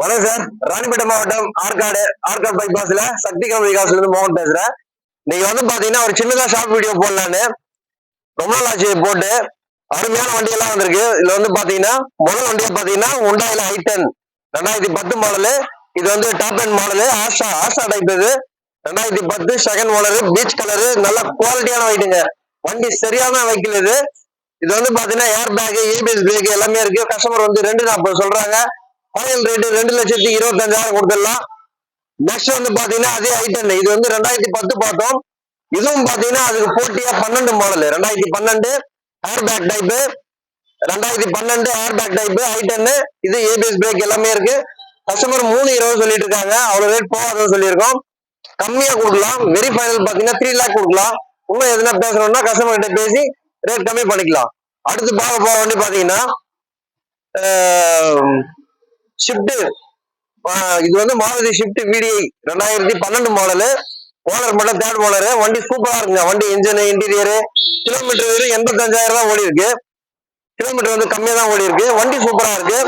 வணக்கம் சார். ராணிப்பேட்டை மாவட்டம் ஆற்காடு ஆற்காடு பைபாஸ்ல சக்தி கிராம விகாஸ்ல இருந்து மோகன் பேசுறேன். நீங்க வந்து பாத்தீங்கன்னா ஒரு சின்னதா ஷார்ட் வீடியோ போடலான்னு. ரொம்ப நாள் ஆச்சு போட்டு. அருமையான வண்டி எல்லாம் வந்திருக்கு. இதுல வந்து பாத்தீங்கன்னா முதல் வண்டியா பாத்தீங்கன்னா உண்டாயில ஐ டென் ரெண்டாயிரத்தி பத்து மாடலு இது வந்து டாப் அண்ட் மாடலு ஆஷா ஆஷா டைப் இது. ரெண்டாயிரத்தி பத்து செகண்ட் மாடலு பீச் கலரு நல்ல குவாலிட்டியான வைட்டுங்க வண்டி சரியான வைக்கிறது இது. இது வந்து பாத்தீங்கன்னா ஏர் பேக் ஏபிஎஸ் பிரேக் எல்லாமே இருக்கு. கஸ்டமர் வந்து ரெண்டு நாற்பது சொல்றாங்க. ஃபைனல் ரேட்டு ரெண்டு லட்சத்தி இருபத்தஞ்சாயிரம் கொடுத்துடலாம். நெக்ஸ்ட் வந்து பாத்தீங்கன்னா அதே ஐட்டன் இது வந்து ரெண்டாயிரத்தி பத்து பார்த்தோம். இதுவும் பாத்தீங்கன்னா அதுக்கு போட்டியா பன்னெண்டு மாடல் ரெண்டாயிரத்தி பன்னெண்டு ஏர் பேக் டைப்பு ரெண்டாயிரத்தி பன்னெண்டு ஏர் பேக் டைப்பு ஐட்டன் இது ஏபிஎஸ் பிரேக் எல்லாமே இருக்கு. கஸ்டமர் மூணு இருபது சொல்லிட்டு இருக்காங்க. அவ்வளவு ரேட் போகாதுன்னு சொல்லியிருக்கோம். கம்மியா கொடுக்கலாம். வெரி ஃபைனல் பாத்தீங்கன்னா த்ரீ லேக் கொடுக்கலாம். இன்னும் எதுனா பேசணும்னா கஸ்டமர் கிட்ட பேசி ரேட் கம்மி பண்ணிக்கலாம். அடுத்து பார்க்க போக வேண்டி பாத்தீங்கன்னா ஷிஃப்ட் இது வந்து மாருதி ஷிஃப்ட் விடிஐ ரெண்டாயிரத்தி பன்னெண்டு மாடலு ஓனர் மட்டும் தேர்ட் ஓனரு வண்டி சூப்பரா இருக்குங்க. வண்டி இன்ஜின் இன்டீரியரு கிலோமீட்டர் வெறும் எண்பத்தஞ்சாயிரம் தான் ஓடி இருக்கு கிலோமீட்டர் வந்து கம்மியா தான் ஓடி இருக்கு வண்டி சூப்பரா இருக்கு.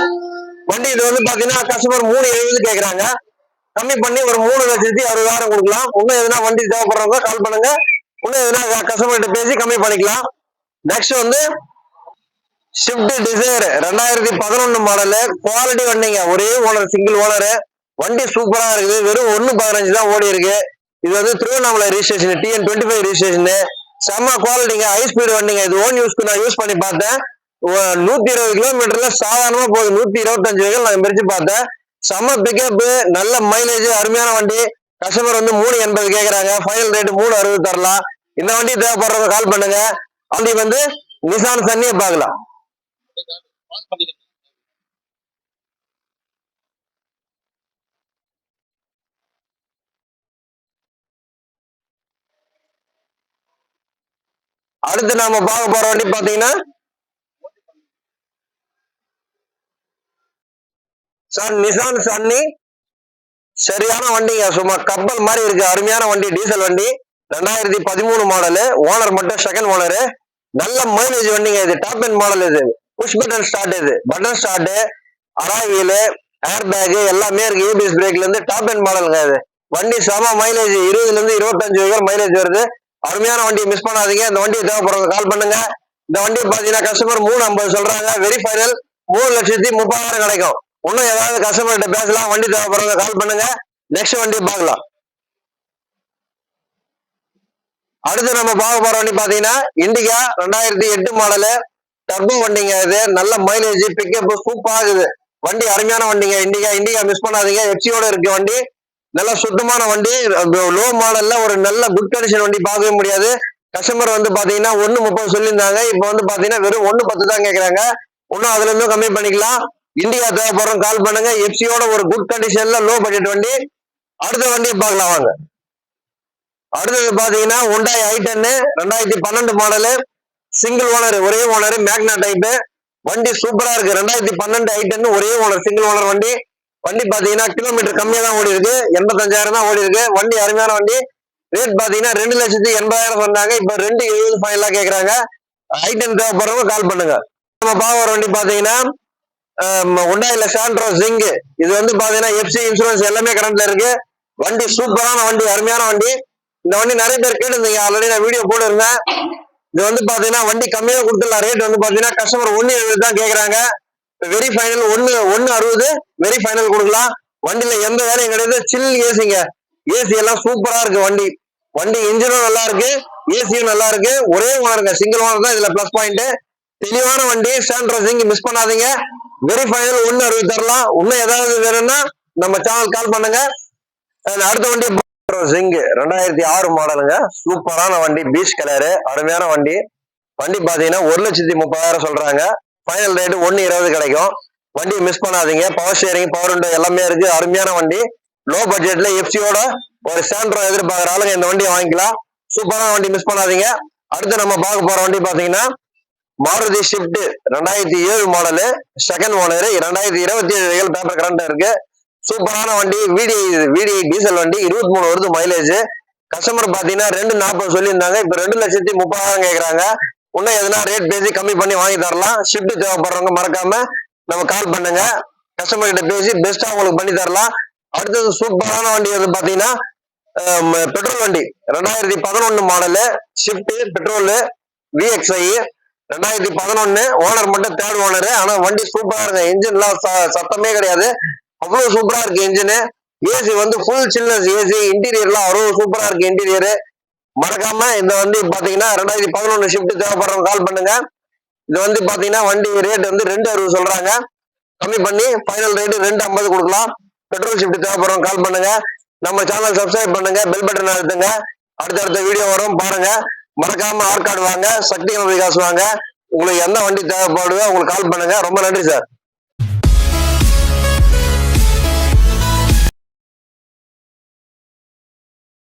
வண்டி இது வந்து பாத்தீங்கன்னா கஸ்டமர் மூணு எழுபது கேக்குறாங்க. கம்மி பண்ணி ஒரு மூணு லட்சத்தி அறுபதாயிரம் கொடுக்கலாம். இன்னும் எதுனா வண்டி தேவைப்படுறவங்க கால் பண்ணுங்க. இன்னும் எதுனா கஸ்டமர்கிட்ட பேசி கம்மி பண்ணிக்கலாம். நெக்ஸ்ட் வந்து ஷிஃப்ட் டிசைர் ரெண்டாயிரத்தி பதினொன்னு மாடலு குவாலிட்டி வண்டிங்க. ஒரே ஓனர் சிங்கிள் ஓனரு வண்டி சூப்பரா இருக்குது. வெறும் ஒன்னு பதினஞ்சு தான் ஓடி இருக்கு. இது வந்து Tiruvannamalai registration TN twenty five registration செம்ம குவாலிட்டிங்க ஹை ஸ்பீடு வண்டிங்க. இது ஓன் யூஸ்க்கு நான் யூஸ் பண்ணி பார்த்தேன். நூத்தி இருபது கிலோமீட்டர்ல சாதாரணமா போகுது. நூத்தி இருபத்தஞ்சு வகைகள் நான் பிரிச்சு பார்த்தேன். செம்ம பிக்கப் நல்ல மைலேஜ் அருமையான வண்டி. கஸ்டமர் வந்து மூணு எண்பது கேட்கறாங்க ஃபைனல் ரேட்டு மூணு அறுபது தரலாம். இந்த வண்டி தேவைப்படுறவங்க கால் பண்ணுங்க. வண்டி வந்து நிசான் சன்னியை பார்க்கலாம். அடுத்து நாம பார்க்க போற வண்டி பாத்தீங்கன்னா சார் நிசான் சன்னி சரியான வண்டிங்க. சும்மா கப்பல் மாதிரி இருக்கு. அருமையான வண்டி டீசல் வண்டி. ரெண்டாயிரத்தி பதிமூணு மாடலு ஓனர் மட்டும் செகண்ட் ஓனரு நல்ல மைலேஜ் வண்டிங்க இது. டாப் அண்ட் மாடல் இது. புஷ் பட்டன் ஸ்டார்ட் இது. பட்டன் ஸ்டார்ட் அராயில் ஏர் பேக் எல்லாமே இருக்கு. ஏபிஎஸ் பிரேக்ல இருந்து டாப் அண்ட் மாடலுங்க இது. வண்டி செம மைலேஜ் இருபதுல இருந்து இருபத்தஞ்சு வரைக்கும் மைலேஜ் வருது. அருமையான வண்டியை மிஸ் பண்ணாதீங்க. இந்த வண்டியை தேவைப்படுறது கால் பண்ணுங்க. இந்த வண்டி பாத்தீங்கன்னா கஸ்டமர் மூணு ஐம்பது சொல்றாங்க. வெரி ஃபைனல் மூணு லட்சத்தி முப்பதாயிரம் கிடைக்கும். இன்னும் ஏதாவது கஸ்டமர்கிட்ட பேசலாம். வண்டி தேவைப்படுறவங்க கால் பண்ணுங்க. நெக்ஸ்ட் வண்டி பார்க்கலாம். அடுத்து நம்ம பார்க்க போற வண்டி பாத்தீங்கன்னா இண்டிகா ரெண்டாயிரத்தி எட்டு மாடலு டர்போ வண்டிங்க இது. நல்ல மைலேஜ் பிக்கப் சூப்பர் ஆகுது. வண்டி அருமையான வண்டிங்க. இண்டிகா இண்டிகா மிஸ் பண்ணாதீங்க. எஃப்சியோட இருக்க வண்டி. நல்ல சுத்தமான வண்டி. லோ மாடல்ல ஒரு நல்ல குட் கண்டிஷன் வண்டி பார்க்கவே முடியாது. கஸ்டமர் வந்து பாத்தீங்கன்னா ஒண்ணு முப்பது சொல்லியிருந்தாங்க. இப்போ வந்து பாத்தீங்கன்னா வெறும் ஒண்ணு பத்து தான் கேக்குறாங்க. இன்னும் அதுல இருந்தும் கம்மி பண்ணிக்கலாம். இந்தியா தேவைப்படுறோம் கால் பண்ணுங்க. எஃப்சியோட ஒரு குட் கண்டிஷன்ல லோ பட்ஜெட் வண்டி. அடுத்த வண்டியை பார்க்கலாம் வாங்க. அடுத்தது பாத்தீங்கன்னா உண்டாய் ஐ டென்னு ரெண்டாயிரத்தி பன்னெண்டு மாடலு சிங்கிள் ஓனர் ஒரே ஓனர் மேக்னா டைப்பு வண்டி சூப்பரா இருக்கு. ரெண்டாயிரத்தி பன்னெண்டு ஐ ஒரே ஓனர் சிங்கிள் ஓனர் வண்டி. வண்டி பாத்தீங்கன்னா கிலோமீட்டர் கம்மியா தான் ஓடி இருக்கு எண்பத்தஞ்சாயிரம் தான் ஓடி இருக்கு வண்டி அருமையான வண்டி. ரேட் பாத்தீங்கன்னா ரெண்டு லட்சத்தி எண்பதாயிரம் சொன்னாங்க. இப்ப ரெண்டு எழுபது ஃபைனலா கேக்குறாங்க. ஐ டென் தேவைப்படுறவங்க கால் பண்ணுங்க. நம்ம பார்க்க வண்டி பாத்தீங்கன்னா உண்டாயில சாண்ட்ரோ ஜிங்கு இது வந்து பாத்தீங்கன்னா எஃப்சி இன்சூரன்ஸ் எல்லாமே கரண்ட்ல இருக்கு. வண்டி சூப்பரான வண்டி அருமையான வண்டி. இந்த வண்டி நிறைய பேர் கேட்டிருந்தீங்க. ஆல்ரெடி நான் வீடியோ போட்டிருந்தேன். இது வந்து பாத்தீங்கன்னா வண்டி கம்மியா கொடுத்துடலாம். ரேட் வந்து பாத்தீங்கன்னா கஸ்டமர் ஒன்னு எழுபது தான் கேக்குறாங்க. வெரி ஃபைனல் ஒன்னு ஒன்னு அறுபது வெரி ஃபைனல் கொடுக்கலாம். வண்டியில எந்த வேலையும் கிடையாது. சில் ஏசிங்க ஏசி எல்லாம் சூப்பரா இருக்கு வண்டி. வண்டி இன்ஜினும் நல்லா இருக்கு. ஏசியும் நல்லா இருக்கு. ஒரே ஓனருங்க சிங்கிள் ஓனர் தான் இதுல பிளஸ் பாயிண்ட் தெளிவான வண்டி சாண்ட்ரோசிங் மிஸ் பண்ணாதீங்க. வெரி ஃபைனல் ஒன்னு அறுபது தரலாம். இன்னும் ஏதாவது வேணும்னா நம்ம சேனல் கால் பண்ணுங்க. அடுத்த வண்டி சிங் ரெண்டாயிரத்தி ஆறு மாடலுங்க. சூப்பரான வண்டி பீச் கலரு அருமையான வண்டி. வண்டி பாத்தீங்கன்னா ஒரு லட்சத்தி முப்பதாயிரம் சொல்றாங்க. ஃபைனல் ரேட்டு ஒன்னு இருபது கிடைக்கும். வண்டி மிஸ் பண்ணாதீங்க. பவர் ஷேரிங் பவர் விண்டோ எல்லாமே இருக்கு. அருமையான வண்டி. லோ பட்ஜெட்ல எஃப்சியோட ஒரு சாண்ட்ரோ எதிர்பார்க்குற ஆளுங்க இந்த வண்டியை வாங்கிக்கலாம். சூப்பரான வண்டி மிஸ் பண்ணாதீங்க. அடுத்து நம்ம பார்க்க போற வண்டி பாத்தீங்கன்னா மாருதி ஷிஃப்ட் ரெண்டாயிரத்தி ஏழு மாடலு செகண்ட் ஓனர் ரெண்டாயிரத்தி இருபத்தி ஏழு பேப்பர் கரண்ட் இருக்கு. சூப்பரான வண்டி விடி விடி டீசல் வண்டி இருபத்தி மூணு வருது மைலேஜ் கஸ்டமர் பாத்தீங்கன்னா ரெண்டு நாற்பது சொல்லியிருந்தாங்க. இப்ப ரெண்டு லட்சத்தி முப்பதாயிரம் கேக்குறாங்க. இன்னும் எதனா ரேட் பேசி கம்மி பண்ணி வாங்கி தரலாம். ஷிஃப்ட் தேவைப்படுறவங்க மறக்காம நம்ம கால் பண்ணுங்க. கஸ்டமர் கிட்ட பேசி பெஸ்டா உங்களுக்கு பண்ணி தரலாம். அடுத்தது சூப்பரான வண்டி வந்து பாத்தீங்கன்னா பெட்ரோல் வண்டி. ரெண்டாயிரத்தி பதினொன்னு மாடலு ஷிஃப்ட் பெட்ரோல் விஎக்ஸ்ஐ ரெண்டாயிரத்தி பதினொன்னு ஓனர் மட்டும் தேர்ட் ஓனர் ஆனா வண்டி சூப்பரா இருக்கு. இன்ஜின்லாம் சத்தமே கிடையாது. அவ்வளவு சூப்பரா இருக்கு இன்ஜினு ஏசி வந்து ஃபுல் சில்னஸ் ஏசி இன்டீரியர்லாம் அவ்வளவு சூப்பரா இருக்கு இன்டீரியரு மறக்காம இந்த வந்து பாத்தீங்கன்னா ரெண்டாயிரத்தி பதினொன்னு ஷிஃப்ட் தேவைப்படுறவங்க கால் பண்ணுங்க. இது வந்து பாத்தீங்கன்னா வண்டி ரேட் வந்து ரெண்டு அறுபது சொல்றாங்க. கம்மி பண்ணி ஃபைனல் ரேட் ரெண்டு ஐம்பது கொடுக்கலாம். பெட்ரோல் ஷிஃப்ட் தேவைப்படுறவங்க கால் பண்ணுங்க. நம்ம சேனல் சப்ஸ்கிரைப் பண்ணுங்க பெல் பட்டன் அழுத்துங்க. அடுத்தடுத்த வீடியோ வரும் பாருங்க. மறக்காம ஆர்கார்டு வாங்க சக்தி விகாஸ் வாங்க. உங்களுக்கு எந்த வண்டி தேவைப்படுதோ உங்களுக்கு கால் பண்ணுங்க. ரொம்ப நன்றி சார்